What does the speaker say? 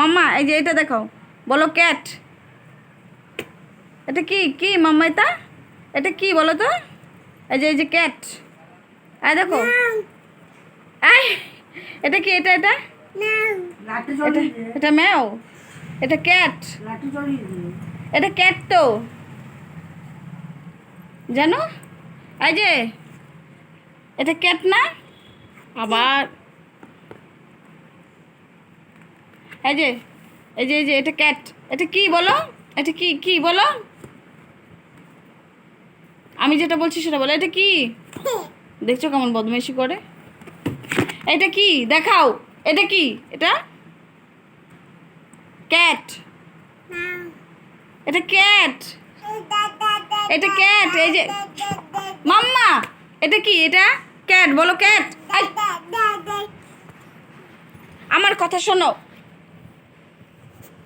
মাম্মা এই যে এটা দেখো। বলো ক্যাট এটা কি? কি মাম্মা এটা? এটা কি বলো তো? এই যে এই যে ক্যাট আয় দেখো। আয় এটা কি? এটা এটা? এটা ম্যাও। এটা ক্যাট এটা ক্যাট তো। জানো? এই যে এটা ক্যাট না? আবার এই যে এই যে এই যে, এটা ক্যাট এটা কি বলো? এটা কি কি বলো? আমি যেটা বলছি সেটা বলো। এটা কি? দেখছ কেমন বদমাইশি করে? এটা কি? দেখাও। এটা কি? এটা? ক্যাট এটা ক্যাট এটা ক্যাট এই যে। মাম্মা, এটা কি? এটা ক্যাট বলো ক্যাট আমার কথা শোনো।